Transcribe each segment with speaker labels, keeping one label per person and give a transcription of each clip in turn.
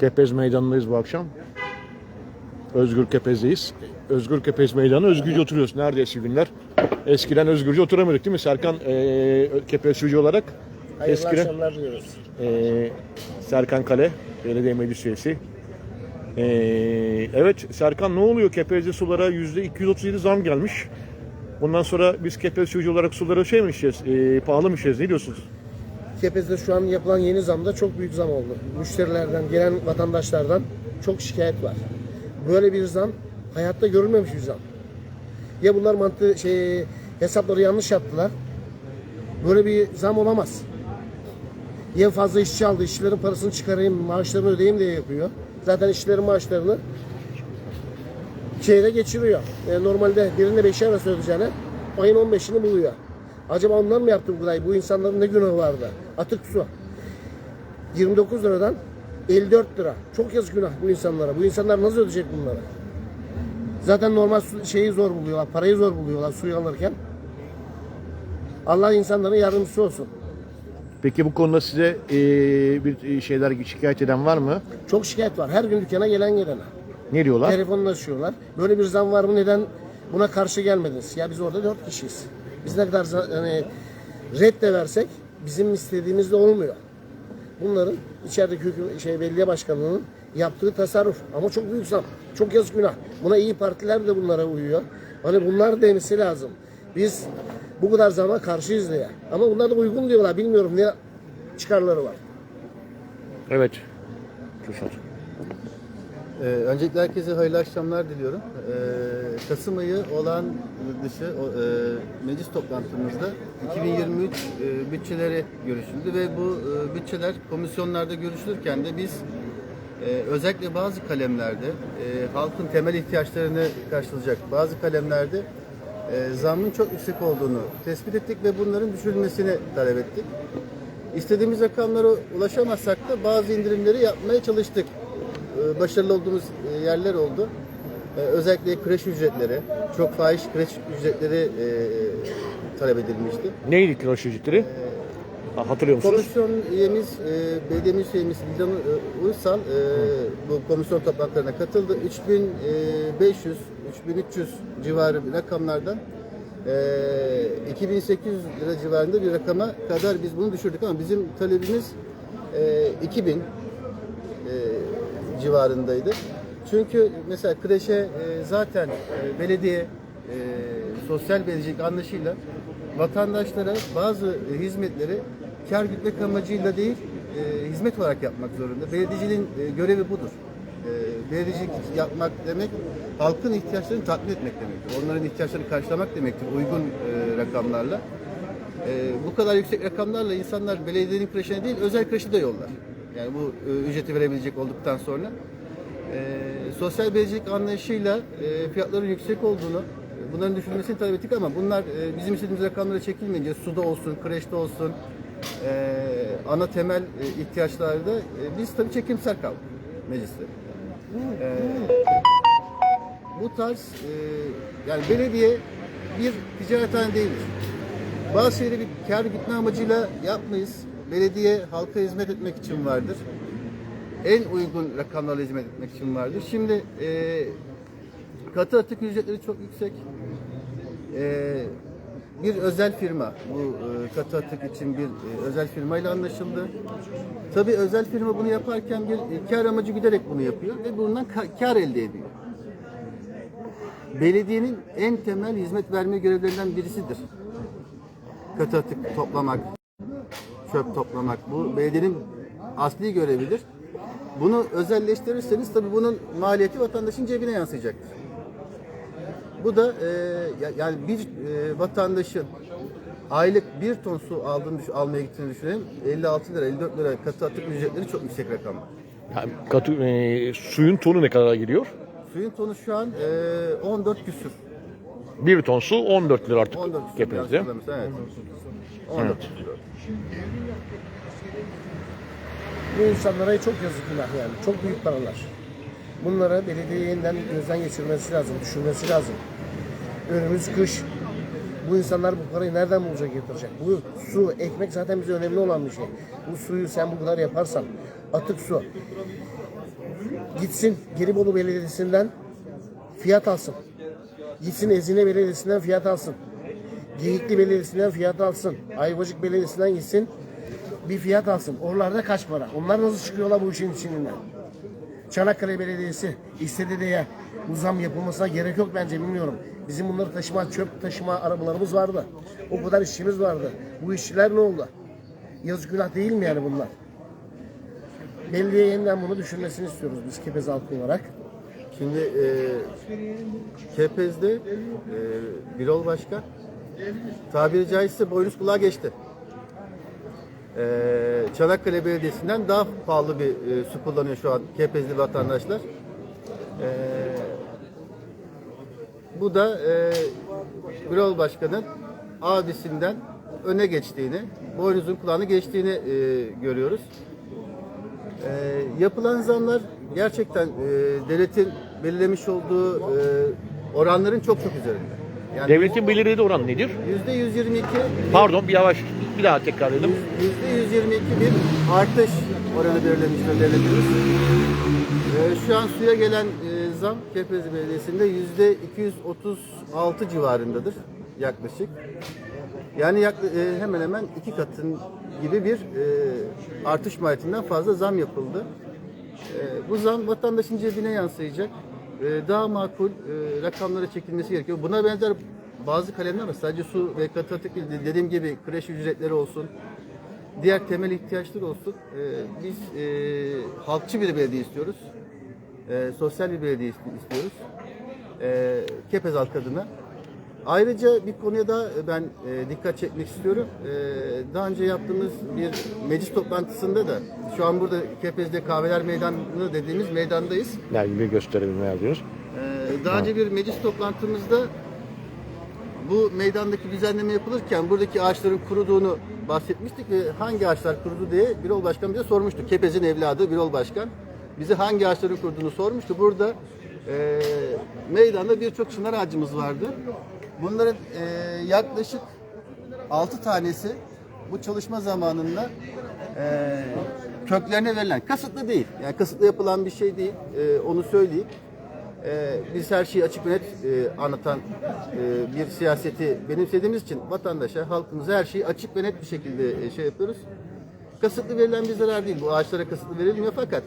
Speaker 1: Kepez Meydanı'ndayız bu akşam. Özgür Kepez'deyiz. Özgür Kepez Meydanı özgürce oturuyoruz. Nerede eski günler? Eskiden özgürce oturamıyorduk değil mi Serkan? Ee, Kepezçi olarak.
Speaker 2: Hayırlı
Speaker 1: Eskiden
Speaker 2: akşamlar diyoruz.
Speaker 1: ee, Serkan Kale, belediye meclis üyesi. Ee, evet Serkan ne oluyor? Kepezli sulara %237 zam gelmiş. Bundan sonra biz Kepezçi olarak sulara şey mi içeceğiz? Ee, pahalı mı içeceğiz? Ne diyorsunuz?
Speaker 2: Kepez'de şu an yapılan yeni zamda çok büyük zam oldu. Müşterilerden, gelen vatandaşlardan çok şikayet var. Böyle bir zam hayatta görülmemiş bir zam. Ya bunlar mantı şey hesapları yanlış yaptılar. Böyle bir zam olamaz. Ya fazla işçi aldı, işçilerin parasını çıkarayım, maaşlarını ödeyeyim diye yapıyor. Zaten işçilerin maaşlarını şeyde geçiriyor. E, normalde birinde 5 arası ödeyeceğine ayın 15'ini buluyor. Acaba onlar mı yaptı bu kadar? Bu insanların ne günahı vardı? Atık su. 29 liradan 54 lira. Çok yazık günah bu insanlara. Bu insanlar nasıl ödeyecek bunları? Zaten normal su, şeyi zor buluyorlar. Parayı zor buluyorlar suyu alırken. Allah insanların yardımcısı olsun.
Speaker 1: Peki bu konuda size ee, bir şeyler şikayet eden var mı?
Speaker 2: Çok şikayet var. Her gün dükkana gelen gelene.
Speaker 1: Ne diyorlar?
Speaker 2: Telefonlaşıyorlar. Böyle bir zam var mı? Neden buna karşı gelmediniz? Ya biz orada dört kişiyiz. Biz ne kadar hani red de versek bizim istediğimiz de olmuyor. Bunların içerideki hüküm, şey belediye başkanlığının yaptığı tasarruf. Ama çok büyük zam. Çok yazık günah. Buna iyi partiler de bunlara uyuyor. Hani bunlar demesi lazım. Biz bu kadar zama karşıyız diye. Ama bunlar da uygun diyorlar. Bilmiyorum ne çıkarları var.
Speaker 1: Evet. Kürşat.
Speaker 3: Ee, öncelikle herkese hayırlı akşamlar diliyorum. Ee, Kasım ayı olan dışı o, e, meclis toplantımızda 2023 e, bütçeleri görüşüldü ve bu e, bütçeler komisyonlarda görüşülürken de biz e, özellikle bazı kalemlerde e, halkın temel ihtiyaçlarını karşılayacak bazı kalemlerde e, zammın çok yüksek olduğunu tespit ettik ve bunların düşürülmesini talep ettik. İstediğimiz rakamlara ulaşamazsak da bazı indirimleri yapmaya çalıştık. Başarılı olduğumuz e, yerler oldu. Ee, Özellikle kreş ücretleri, çok fahiş kreş ücretleri e, talep edilmişti.
Speaker 1: Neydi tıraş ücretleri? Ha, Hatırlıyor musunuz?
Speaker 3: Komisyon üyemiz, e, belediye meclis üyemiz Bildan e, Uysal e, bu komisyon toplantılarına katıldı. 3500, 3300 civarı bir rakamlardan e, 2800 lira civarında bir rakama kadar biz bunu düşürdük ama bizim talebimiz e, 2000 e, civarındaydı. Çünkü mesela kreşe e, zaten e, belediye e, sosyal belediyecilik anlayışıyla vatandaşlara bazı hizmetleri kar gütmek amacıyla değil hizmet olarak yapmak zorunda. Belediyeciliğin e, görevi budur. E, belediyecilik yapmak demek halkın ihtiyaçlarını tatmin etmek demektir. Onların ihtiyaçlarını karşılamak demektir uygun rakamlarla. E, bu kadar yüksek rakamlarla insanlar belediyenin kreşine değil özel kreşi de yollar. Yani bu e, ücreti verebilecek olduktan sonra. E, sosyal belediyecilik anlayışıyla e, fiyatların yüksek olduğunu, bunların düşürülmesini talep ettik ama bunlar e, bizim istediğimiz rakamlara çekilmeyince suda olsun, kreşte olsun, e, ana temel e, ihtiyaçlarda e, biz tabii çekimser kaldık mecliste. E, bu tarz e, yani belediye bir ticarethane değildir. Bazı şeyleri bir kar gütme amacıyla yapmayız. Belediye halka hizmet etmek için vardır. En uygun rakamlarla hizmet etmek için vardır. Şimdi e, katı atık ücretleri çok yüksek. E, bir özel firma bu e, katı atık için bir e, özel firmayla anlaşıldı. Tabii özel firma bunu yaparken bir e, kar amacı güderek bunu yapıyor ve bundan ka- kar elde ediyor. Belediyenin en temel hizmet verme görevlerinden birisidir. Katı atık toplamak, çöp toplamak. Bu belediyenin asli görevidir. Bunu özelleştirirseniz tabii bunun maliyeti vatandaşın cebine yansıyacaktır. Bu da e, ya- yani bir e, vatandaşın aylık bir ton su aldığını düş- almaya gittiğini düşünelim. 56 lira, 54 lira katı atık ücretleri çok yüksek rakamlar.
Speaker 1: Yani katı, e, suyun tonu ne kadar gidiyor?
Speaker 3: Suyun tonu şu an e, 14 küsür.
Speaker 1: Bir ton su 14 lira artık
Speaker 3: 14 küsür. Hatırlamıyorsam, Evet. 14
Speaker 1: Evet.
Speaker 3: küsür.
Speaker 2: Bu insanlara çok yazık günah yani. Çok büyük paralar. Bunlara belediye yeniden gözden geçirmesi lazım, düşünmesi lazım. Önümüz kış. Bu insanlar bu parayı nereden bulacak yatıracak? Bu su, ekmek zaten bize önemli olan bir şey. Bu suyu sen bu kadar yaparsan, atık su. Gitsin Gelibolu Belediyesi'nden fiyat alsın. Gitsin Ezine Belediyesi'nden fiyat alsın. Geyikli Belediyesi'nden fiyat alsın. Ayvacık Belediyesi'nden gitsin bir fiyat alsın. Oralarda kaç para? Onlar nasıl çıkıyorlar bu işin içinden? Çanakkale Belediyesi istedi diye bu zam yapılmasına gerek yok bence bilmiyorum. Bizim bunları taşıma, çöp taşıma arabalarımız vardı. O kadar işçimiz vardı. Bu işçiler ne oldu? Yazık günah değil mi yani bunlar? Belediye yeniden bunu düşünmesini istiyoruz biz Kepez halkı olarak.
Speaker 3: Şimdi e, Kepez'de e, Birol Başkan tabiri caizse boynuz kulağa geçti. E, Çanakkale Belediyesi'nden daha pahalı bir e, su kullanıyor şu an Kepezli vatandaşlar. E, bu da e, Birol Başkan'ın abisinden öne geçtiğini, boynuzun kulağını geçtiğini e, görüyoruz. Ee, yapılan zamlar gerçekten e, devletin belirlemiş olduğu e, oranların çok çok üzerinde. Yani
Speaker 1: Devletin belirlediği oran nedir?
Speaker 3: yüzde 122,
Speaker 1: Pardon bir yavaş bir daha tekrar edelim.
Speaker 3: yüzde 122 bir artış oranı belirlemiştir devletimiz. Ee, şu an suya gelen e, zam Kepezi Belediyesi'nde yüzde 236 civarındadır yaklaşık. Yani yakla- e, hemen hemen iki katın gibi bir e, artış mahiyetinden fazla zam yapıldı. E, bu zam vatandaşın cebine yansıyacak. E, daha makul e, rakamlara çekilmesi gerekiyor. Buna benzer bazı kalemler var. Sadece su ve katı değil. Dediğim gibi kreş ücretleri olsun, diğer temel ihtiyaçlar olsun. E, biz e, halkçı bir belediye istiyoruz. E, sosyal bir belediye ist- istiyoruz. Kepez halk adına. Ayrıca bir konuya da ben e, dikkat çekmek istiyorum. E, daha önce yaptığımız bir meclis toplantısında da şu an burada Kepez'de Kahveler Meydanı dediğimiz meydandayız.
Speaker 1: Yani bir gösterelim ne yazıyoruz.
Speaker 3: Ee, daha önce bir meclis toplantımızda bu meydandaki düzenleme yapılırken buradaki ağaçların kuruduğunu bahsetmiştik ve hangi ağaçlar kurudu diye Birol Başkan bize sormuştu. Kepez'in evladı Birol Başkan bize hangi ağaçların kuruduğunu sormuştu. Burada e, meydanda birçok çınar ağacımız vardı. Bunların e, yaklaşık 6 tanesi bu çalışma zamanında e, köklerine verilen kasıtlı değil. Yani kasıtlı yapılan bir şey değil. E, onu söyleyeyim. E, biz her şeyi açık ve net e, anlatan e, bir siyaseti benimsediğimiz için vatandaşa, halkımıza her şeyi açık ve net bir şekilde e, şey yapıyoruz. Kasıtlı verilen bir zarar değil. Bu ağaçlara kasıtlı verilmiyor fakat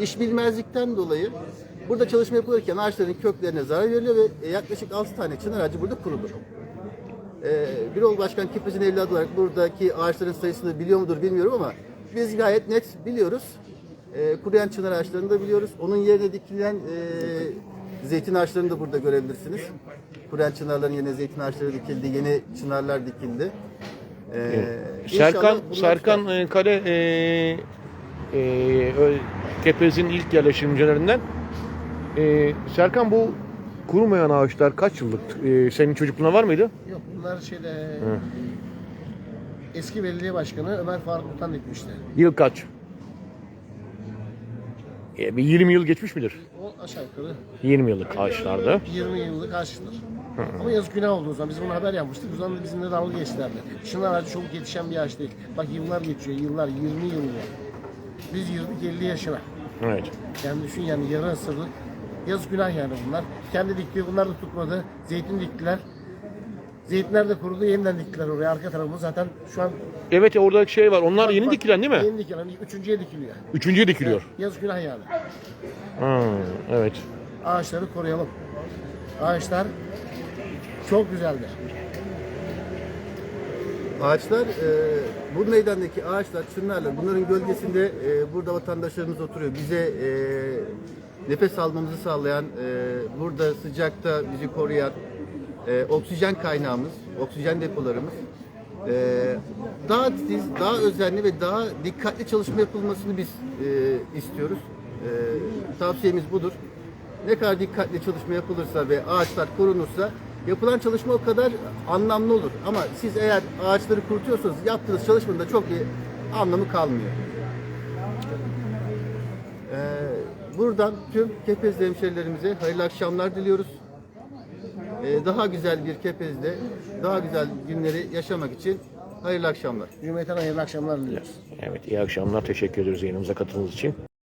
Speaker 3: iş bilmezlikten dolayı burada çalışma yapılırken ağaçların köklerine zarar veriliyor ve e, yaklaşık 6 tane çınar ağacı burada kurudur. Ee, Birol Başkan Kipriz'in evladı olarak buradaki ağaçların sayısını biliyor mudur bilmiyorum ama biz gayet net biliyoruz. Ee, kuruyan çınar ağaçlarını da biliyoruz. Onun yerine dikilen e, zeytin ağaçlarını da burada görebilirsiniz. Kuruyan çınarların yerine zeytin ağaçları dikildi, yeni çınarlar dikildi. Ee, inşallah
Speaker 1: Serkan Serkan
Speaker 3: tutar.
Speaker 1: e, Kale e, e, Kepez'in ilk yerleşimcilerinden. E, Serkan bu kurumayan ağaçlar kaç yıllık? E, senin çocukluğuna var mıydı?
Speaker 2: Yok bunlar şeyde eski belediye başkanı Ömer Faruk Utan dikmişti.
Speaker 1: Yıl kaç? E, bir 20 yıl geçmiş midir?
Speaker 2: O aşağı yukarı
Speaker 1: 20 yıllık ağaçlarda.
Speaker 2: 20 yıllık ağaçtır. Ama yazık günah oldu o zaman. Biz bunu haber yapmıştık. O zaman da bizimle dalga geçtilerdi. Çınar ağacı çabuk yetişen bir ağaç değil. Bak yıllar geçiyor. Yıllar 20 yıl. Biz girdik 50 yaşına.
Speaker 1: Evet.
Speaker 2: Yani düşün yani yarı asırlık. Yazık günah yani bunlar. Kendi dikti. Bunlar da tutmadı. Zeytin diktiler. Zeytinler de kurudu. Yeniden diktiler oraya. Arka tarafımız zaten şu an
Speaker 1: Evet orada şey var. Onlar yeni
Speaker 2: Bak,
Speaker 1: dikilen değil mi?
Speaker 2: Yeni dikilen. Üçüncüye dikiliyor.
Speaker 1: Üçüncüye dikiliyor.
Speaker 2: Yazık günah yani.
Speaker 1: Ha, evet.
Speaker 2: Ağaçları koruyalım. Ağaçlar çok güzeldir.
Speaker 3: Ağaçlar, e, bu meydandaki ağaçlar, çınarlar, bunların gölgesinde e, burada vatandaşlarımız oturuyor. Bize e, nefes almamızı sağlayan, e, burada sıcakta bizi koruyan e, oksijen kaynağımız, oksijen depolarımız. E, daha titiz, daha özenli ve daha dikkatli çalışma yapılmasını biz e, istiyoruz. E, tavsiyemiz budur. Ne kadar dikkatli çalışma yapılırsa ve ağaçlar korunursa yapılan çalışma o kadar anlamlı olur. Ama siz eğer ağaçları kurutuyorsanız yaptığınız çalışmanın da çok bir anlamı kalmıyor. Ee, buradan tüm Kepezli hemşerilerimize hayırlı akşamlar diliyoruz. Ee, daha güzel bir Kepez'de daha güzel günleri yaşamak için hayırlı akşamlar.
Speaker 2: Cümleten hayırlı akşamlar diliyoruz.
Speaker 1: Evet iyi akşamlar. Teşekkür ederiz yayınımıza katıldığınız için.